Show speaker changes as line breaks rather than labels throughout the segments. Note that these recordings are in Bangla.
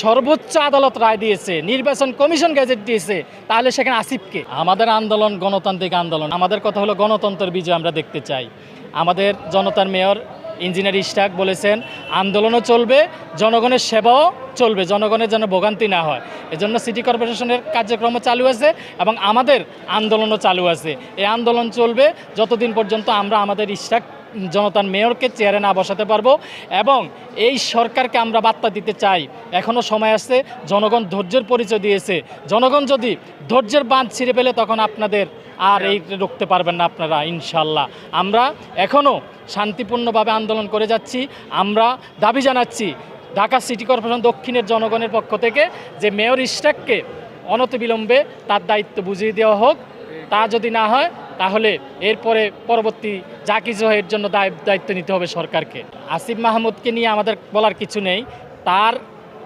সর্বোচ্চ আদালত রায় দিয়েছে, নির্বাচন কমিশন গ্যাজেট দিয়েছে, তাহলে সেখানে আসিফকে? আমাদের আন্দোলন গণতান্ত্রিক আন্দোলন। আমাদের কথা হলো গণতন্ত্রের বিজয় আমরা দেখতে চাই। আমাদের জনতার মেয়র ইঞ্জিনিয়ার ইস্টাক বলেছেন, আন্দোলনও চলবে, জনগণের সেবাও চলবে, জনগণের যেন ভোগান্তি না হয়। এজন্য সিটি কর্পোরেশনের কার্যক্রমও চালু আছে এবং আমাদের আন্দোলনও চালু আছে। এই আন্দোলন চলবে, যতদিন পর্যন্ত আমরা আমাদের ইস্টাক জনতার মেয়রকে চেয়ারে না বসাতে পারব এবং এই সরকারকে আমরা বার্তা দিতে চাই। এখনও সময় আছে, জনগণ ধৈর্যের পরিচয় দিয়েছে। জনগণ যদি ধৈর্যের বাঁধ ছিঁড়ে পেলে তখন আপনাদের আর এই রুখতে পারবেন না আপনারা ইনশাল্লাহ আমরা এখনও শান্তিপূর্ণভাবে আন্দোলন করে যাচ্ছি। আমরা দাবি জানাচ্ছি, ঢাকা সিটি কর্পোরেশন দক্ষিণের জনগণের পক্ষ থেকে যে মেয়র ইস্টাককে অনতিবিলম্বে তার দায়িত্ব বুঝিয়ে দেওয়া হোক। তা যদি না হয় তাহলে এরপরে পরবর্তী যা কিছু হয় এর জন্য দায়- দায়িত্ব নিতে হবে সরকারকে। আসিফ মাহমুদকে নিয়ে আমাদের বলার কিছু নেই। তার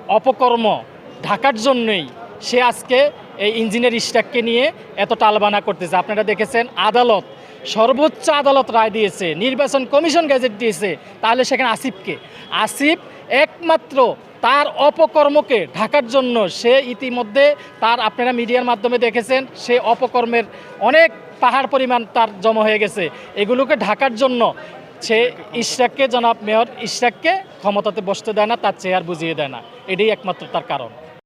অপকর্ম ঢাকার জন্যই সে আজকে এই ইঞ্জিনিয়ার স্টাককে নিয়ে এত টালবানা করতেছে। আপনারা দেখেছেন আদালত, সর্বোচ্চ আদালত রায় দিয়েছে, নির্বাচন কমিশন গ্যাজেট দিয়েছে, তাহলে সেখানে আসিফকে। আসিফ একমাত্র তার অপকর্মকে ঢাকার জন্য সে ইতিমধ্যে তার আপনারা মিডিয়ার মাধ্যমে দেখেছেন, সে অপকর্মের অনেক পাহাড় পরিমাণ তার জমা হয়ে গেছে। এগুলোকে ঢাকার জন্য সে ইশরাককে জনাব মেয়র ইশরাককে ক্ষমতাতে বসতে দেয় না, তার চেয়ার বুঝিয়ে দেয় না। এটাই একমাত্র তার কারণ।